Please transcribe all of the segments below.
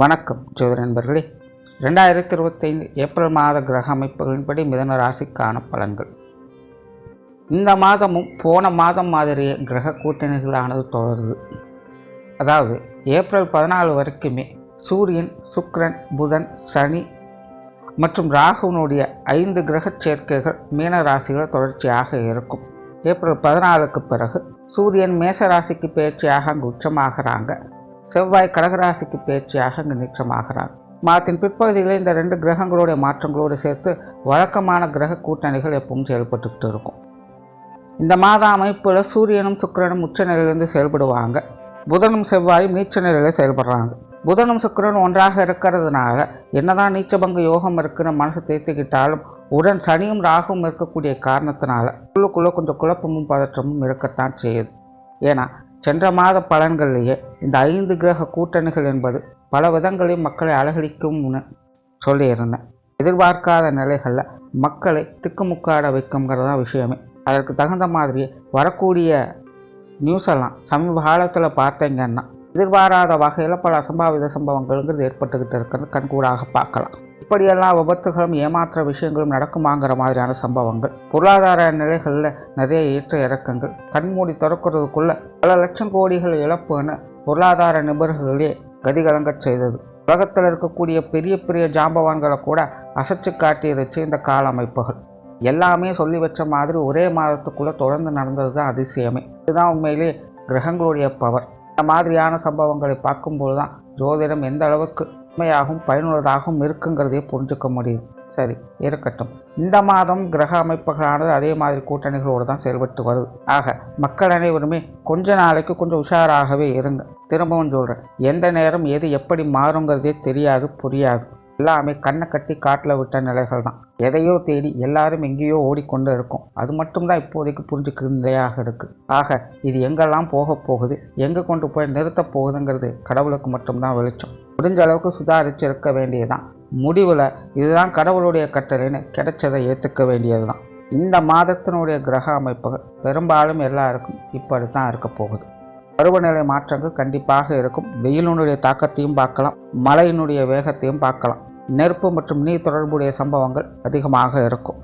வணக்கம் ஜோதிட நண்பர்களே. ரெண்டாயிரத்தி இருபத்தைந்து ஏப்ரல் மாத கிரக அமைப்புகளின்படி மிதன ராசிக்கான பலன்கள். இந்த மாதமும் போன மாதம் மாதிரியே கிரக கூட்டணிகளானது தொடருது. அதாவது ஏப்ரல் பதினாலு வரைக்குமே சூரியன் சுக்ரன் புதன் சனி மற்றும் ராகுனுடைய ஐந்து கிரகச் சேர்க்கைகள் மீன ராசிகள் தொடர்ச்சியாக இருக்கும். ஏப்ரல் பதினாலுக்கு பிறகு சூரியன் மேச ராசிக்கு பயிற்சியாக அங்கு உச்சமாகிறாங்க. செவ்வாய் கடகராசிக்கு பேச்சியாக அங்கு நிச்சயமாகிறார் மாதத்தின் பிற்பகுதிகளில் இந்த ரெண்டு கிரகங்களுடைய மாற்றங்களோடு சேர்த்து வழக்கமான கிரக கூட்டணிகள் எப்பவும் செயல்பட்டுக்கிட்டு இருக்கும். இந்த மாத அமைப்பில் சூரியனும் சுக்கிரனும் உச்ச நிலையிலிருந்து செயல்படுவாங்க. புதனும் செவ்வாயும் நீச்ச நிலையில் செயல்படுறாங்க. புதனும் சுக்கிரனும் ஒன்றாக இருக்கிறதுனால என்னதான் நீச்சபங்க யோகம் இருக்குன்னு மனசு தேர்த்திக்கிட்டாலும் உடன் சனியும் ராகும் இருக்கக்கூடிய காரணத்தினால உள்ளுக்குள்ளே கொஞ்சம் குழப்பமும் பதற்றமும் இருக்கத்தான் செய்யுது. ஏன்னா சென்ற மாத பலன்களிலேயே இந்த ஐந்து கிரக கூட்டணிகள் என்பது பல விதங்களையும் மக்களை அலகழிக்கும்னு சொல்லியிருந்தேன் எதிர்பார்க்காத நிலைகளில் மக்களை திக்குமுக்காட வைக்குங்கிறது தான் விஷயமே. அதற்கு தகுந்த மாதிரியே வரக்கூடிய நியூஸ் எல்லாம் சமீப காலத்தில் பார்த்தீங்கன்னா எதிர்பாராத வகையில் பல அசம்பாவித சம்பவங்கள்ங்கிறது ஏற்பட்டுக்கிட்டு இருக்கிறது. கண்கூடாக பார்க்கலாம். இப்படியெல்லாம் விபத்துகளும் ஏமாற்ற விஷயங்களும் நடக்குமாங்கிற மாதிரியான சம்பவங்கள். பொருளாதார நிலைகளில் நிறைய ஏற்ற இறக்கங்கள். கண்மூடி திறக்கிறதுக்குள்ள பல லட்சம் கோடிகள் இழப்புன்னு பொருளாதார நிபுணர்களே கதிகலங்கச் செய்தது. உலகத்தில் இருக்கக்கூடிய பெரிய பெரிய ஜாம்பவான்களை கூட அசைச்சு காட்டியிருச்சு இந்த கால அமைப்புகள். எல்லாமே சொல்லி வச்ச மாதிரி ஒரே மாதத்துக்குள்ளே தொடர்ந்து நடந்தது தான் அதிசயமே. இதுதான் உண்மையிலே கிரகங்களுடைய பவர் இந்த மாதிரியான சம்பவங்களை பார்க்கும்போது தான் ஜோதிடம் எந்த அளவுக்கு உண்மையாகவும் பயனுள்ளதாகவும் இருக்குங்கிறதையே புரிஞ்சுக்க முடியுது சரி இருக்கட்டும். இந்த மாதம் கிரக அமைப்புகளானது அதே மாதிரி கூட்டணிகளோடு தான் செயல்பட்டு வருது. ஆக மக்கள் அனைவருமே கொஞ்ச நாளைக்கு கொஞ்சம் உஷாராகவே இருங்க. திரும்பவும் சொல்கிறேன் எந்த நேரம் எது எப்படி மாறுங்கிறதே தெரியாது புரியாது. எல்லாமே கண்ணை கட்டி காட்டில் விட்ட நிலைகள் தான். எதையோ தேடி எல்லாரும் எங்கேயோ ஓடிக்கொண்டு இருக்கும். அது மட்டும்தான் இப்போதைக்கு புரிஞ்சுக்கிற நிலையாக இருக்குது ஆக இது எங்கெல்லாம் போக போகுது எங்கே கொண்டு போய் நிறுத்தப் போகுதுங்கிறது கடவுளுக்கு மட்டும்தான் வெளிச்சம். முடிஞ்ச அளவுக்கு சுதாரித்து இருக்க வேண்டியதுதான். முடிவில் இதுதான் கடவுளுடைய கட்டளைன்னு கிடைச்சதை ஏற்றுக்க வேண்டியது தான் இந்த மாதத்தினுடைய கிரக அமைப்புகள் பெரும்பாலும் எல்லாருக்கும் இப்படி தான் இருக்க போகுது. பருவநிலை மாற்றங்கள் கண்டிப்பாக இருக்கும். வெயிலினுடைய தாக்கத்தையும் பார்க்கலாம். மழையினுடைய வேகத்தையும் பார்க்கலாம். நெருப்பு மற்றும் நீர் தொடர்புடைய சம்பவங்கள் அதிகமாக இருக்கும்.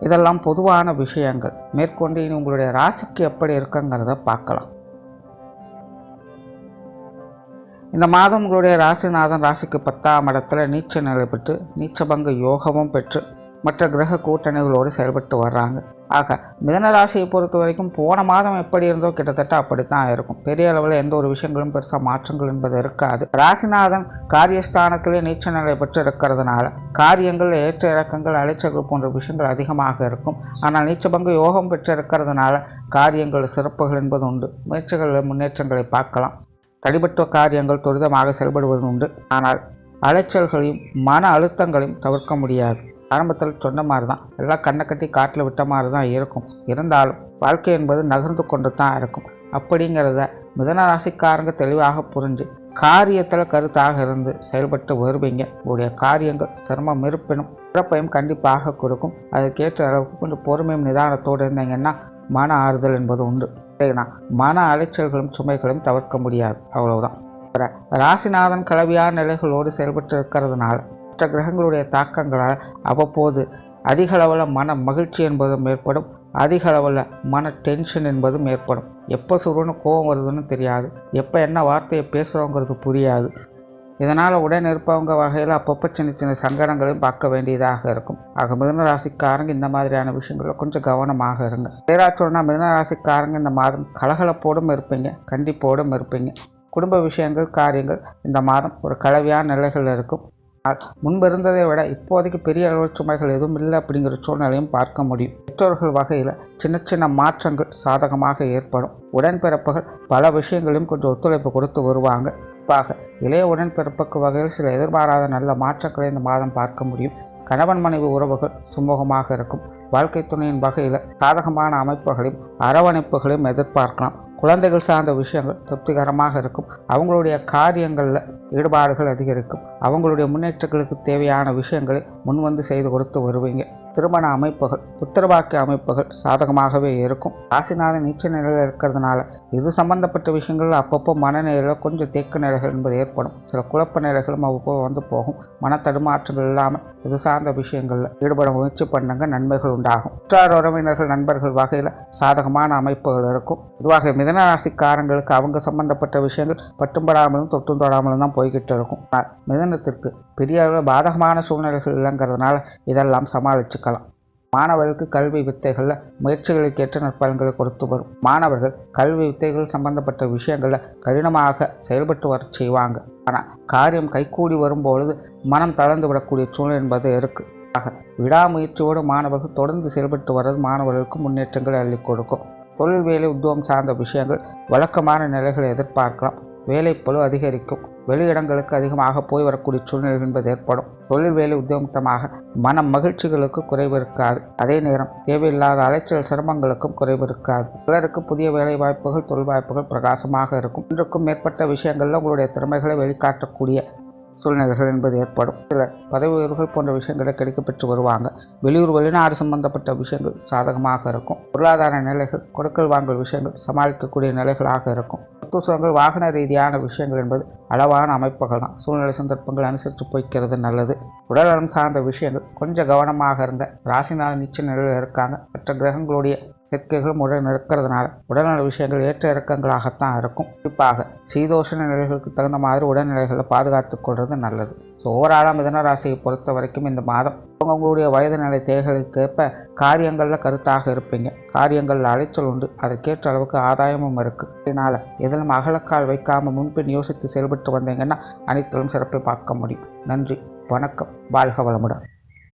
இதெல்லாம் பொதுவான விஷயங்கள். மேற்கொண்டு இனி உங்களுடைய ராசிக்கு எப்படி இருக்குங்கிறத பார்க்கலாம். இந்த மாதம் உங்களுடைய ராசிநாதன் ராசிக்கு பத்தாம் இடத்துல நீச்ச நிலை பெற்று நீச்சபங்க யோகமும் பெற்று மற்ற கிரக கூட்டணிகளோடு செயல்பட்டு வர்றாங்க. ஆக மிதன ராசியை பொறுத்த வரைக்கும் போன மாதம் எப்படி இருந்தோ கிட்டத்தட்ட அப்படித்தான் இருக்கும். பெரிய அளவில் எந்த ஒரு விஷயங்களும் பெருசாக மாற்றங்கள் என்பது இருக்காது. ராசிநாதன் காரியஸ்தானத்திலே நீச்ச நிலை பெற்று இருக்கிறதுனால காரியங்கள் ஏற்ற இறக்கங்கள் அலைச்சல்கள் போன்ற விஷயங்கள் அதிகமாக இருக்கும். ஆனால் நீச்சபங்கு யோகம் பெற்று இருக்கிறதுனால காரியங்கள் சிறப்புகள் என்பது உண்டு. முயற்சிகளில் முன்னேற்றங்களை பார்க்கலாம். தடிபட்ட காரியங்கள் துரிதமாக செயல்படுவது உண்டு. ஆனால் அலைச்சல்களையும் மன அழுத்தங்களையும் தவிர்க்க முடியாது. ஆரம்பத்தில் சொன்ன மாதிரி தான் எல்லாம் கண்ணை கட்டி காட்டில் விட்ட மாதிரி தான் இருக்கும். இருந்தாலும் வாழ்க்கை என்பது நகர்ந்து கொண்டு தான் இருக்கும். அப்படிங்கிறத மிதன ராசிக்காரங்க தெளிவாக புரிஞ்சு காரியத்தில் கருத்தாக இருந்து செயல்பட்டு வருவீங்க. உங்களுடைய காரியங்கள் சிரமம் இருப்பினும் சிறப்பையும் கண்டிப்பாக கொடுக்கும். அதுக்கேற்ற அளவுக்கு கொஞ்சம் பொறுமையும் நிதானத்தோடு இருந்தீங்கன்னா மன ஆறுதல் என்பது உண்டு. சரிங்களா மன அலைச்சல்களும் சுமைகளும் தவிர்க்க முடியாது. அவ்வளவுதான். ராசிநாதன் கலவையான நிலைகளோடு செயல்பட்டு இருக்கிறதுனால மற்ற கிரகங்களுடைய தாக்கங்களால் அவ்வப்போது அதிக அளவில் மன மகிழ்ச்சி என்பதும் ஏற்படும் அதிக அளவில் மன டென்ஷன் என்பதும் ஏற்படும். எப்போ சுருன்னு கோபம் வருதுன்னு தெரியாது. எப்போ என்ன வார்த்தையை பேசுகிறோங்கிறது புரியாது. இதனால் உடன் இருப்பவங்க வகையில் அப்பப்போ சின்ன சின்ன சங்கடங்களையும் பார்க்க வேண்டியதாக இருக்கும். ஆக மிதன ராசிக்காரங்க இந்த மாதிரியான விஷயங்களில் கொஞ்சம் கவனமாக இருங்க. பேரா சொன்னால் மிதன ராசிக்காரங்க இந்த மாதம் கலகலப்போடும் இருப்பீங்க கண்டிப்போடும் இருப்பீங்க. குடும்ப விஷயங்கள் காரியங்கள் இந்த மாதம் ஒரு கலவையான நிலைகள் இருக்கும். முன்பு இருந்ததை விட இப்போதைக்கு பெரிய அளவு சுமைகள் எதுவும் இல்லை அப்படிங்கிற சூழ்நிலையும் பார்க்க முடியும். பெற்றோர்கள் வகையில் சின்ன சின்ன மாற்றங்கள் சாதகமாக ஏற்படும். உடன்பிறப்புகள் பல விஷயங்களையும் கொஞ்சம் ஒத்துழைப்பு கொடுத்து வருவாங்க. குறிப்பாக இளைய உடன்பிறப்புக்கு வகையில் சில எதிர்பாராத நல்ல மாற்றங்களை இந்த மாதம் பார்க்க முடியும். கணவன் மனைவி உறவுகள் சுமூகமாக இருக்கும். வாழ்க்கை துணையின் வகையில் சாதகமான அமைப்புகளையும் அரவணைப்புகளையும் எதிர்பார்க்கலாம். குழந்தைகள் சார்ந்த விஷயங்கள் திருப்திகரமாக இருக்கும். அவங்களுடைய காரியங்களில் ஈடுபாடுகள் அதிகரிக்கும். அவங்களுடைய முன்னேற்றங்களுக்கு தேவையான விஷயங்களை முன்வந்து செய்து கொடுத்து வருவீங்க. திருமண அமைப்புகள் புத்திரவாக்கிய அமைப்புகள் சாதகமாகவே இருக்கும். ராசினால நீச்ச நிலையில் இருக்கிறதுனால இது சம்பந்தப்பட்ட விஷயங்கள் அப்பப்போ மனநிலையில் கொஞ்சம் தேக்க நிலைகள் என்பது ஏற்படும். சில குழப்ப நிலைகளும் அவ்வப்போ வந்து போகும். மன தடுமாற்றங்கள் இல்லாமல் இது சார்ந்த விஷயங்களில் ஈடுபட முயற்சி பண்ணுங்க நன்மைகள் உண்டாகும். உற்றார் உறவினர்கள் நண்பர்கள் வகையில் சாதகமான அமைப்புகள் இருக்கும். இதுவாக மிதனராசிக்காரங்களுக்கு அவங்க சம்பந்தப்பட்ட விஷயங்கள் பட்டும்படாமலும் தொட்டும் தொடாமலும் தான் போய்கிட்டு இருக்கும். ஆனால் மிதனத்திற்கு பெரிய அளவில் பாதகமான சூழ்நிலைகள் இல்லைங்கிறதுனால இதெல்லாம் சமாளிச்சுக்கலாம். மாணவர்களுக்கு கல்வி வித்தைகளில் முயற்சிகளுக்கு ஏற்ற நற்பலன்களை கொடுத்து வரும். மாணவர்கள் கல்வி வித்தைகள் சம்பந்தப்பட்ட விஷயங்களில் கடினமாக செயல்பட்டு வர செய்வாங்க. ஆனால் காரியம் கைகூடி வரும்பொழுது மனம் தளர்ந்து விடக்கூடிய சூழ்நிலை என்பது இருக்குது ஆக விடாமுயற்சியோடு மாணவர்கள் தொடர்ந்து செயல்பட்டு வர்றது மாணவர்களுக்கு முன்னேற்றங்களை அள்ளி கொடுக்கும். தொழில் வேலை உத்தியோகம் சார்ந்த விஷயங்கள் வழக்கமான நிலைகளை எதிர்பார்க்கலாம். வேலைப்பழு அதிகரிக்கும். வெளியிடங்களுக்கு அதிகமாக போய் வரக்கூடிய சூழ்நிலை என்பது ஏற்படும். தொழில் வேலை உத்தியோகமாக மன மகிழ்ச்சிகளுக்கு குறைவு இருக்காது. அதே நேரம் தேவையில்லாத அலைச்சல் சிரமங்களுக்கும் குறைவு இருக்காது. சிலருக்கு புதிய வேலை வாய்ப்புகள் தொழில் வாய்ப்புகள் பிரகாசமாக இருக்கும். இன்றுக்கும் மேற்பட்ட விஷயங்களில் உங்களுடைய திறமைகளை வெளிக்காட்டக்கூடிய சூழ்நிலைகள் என்பது ஏற்படும். சில பதவி உயர்வுகள் போன்ற விஷயங்களை கிடைக்கப்பெற்று வருவாங்க. வெளியூர் வெளிநாடு சம்பந்தப்பட்ட விஷயங்கள் சாதகமாக இருக்கும். பொருளாதார நிலைகள் கொடுக்கல் வாங்கல் விஷயங்கள் சமாளிக்கக்கூடிய நிலைகளாக இருக்கும். சொத்து வாகன ரீதியான விஷயங்கள் என்பது அளவான அமைப்புகள் தான். சூழ்நிலை சந்தர்ப்பங்கள் அனுசரித்து போய்க்கிறது நல்லது. உடல்நலம் சார்ந்த விஷயங்கள் கொஞ்சம் கவனமாக இருங்க. ராசினால் நிச்சய நிலையில் இருக்காங்க. மற்ற கிரகங்களுடைய சேர்க்கைகளும் உடன் இருக்கிறதுனால உடல்நல விஷயங்கள் ஏற்ற இறக்கங்களாகத்தான் இருக்கும். குறிப்பாக சீதோஷண நிலைகளுக்கு தகுந்த மாதிரி உடல்நிலைகளை பாதுகாத்து கொள்வது நல்லது. ஸோ ஓவராலாக மிதன ராசியை பொறுத்த வரைக்கும் இந்த மாதம் உங்களுடைய வயது நிலை தேவைகளுக்கேற்ப காரியங்களில் கருத்தாக இருப்பீங்க. காரியங்களில் அலைச்சல் உண்டு. அதற்கேற்ற அளவுக்கு ஆதாயமும் இருக்குது இதனால் எதிலும் அகலக்கால் வைக்காமல் முன்பின் யோசித்து செயல்பட்டு வந்தீங்கன்னா அனைத்திலும் சிறப்பை பார்க்க முடியும். நன்றி. வணக்கம். வாழ்க வளமுடன்.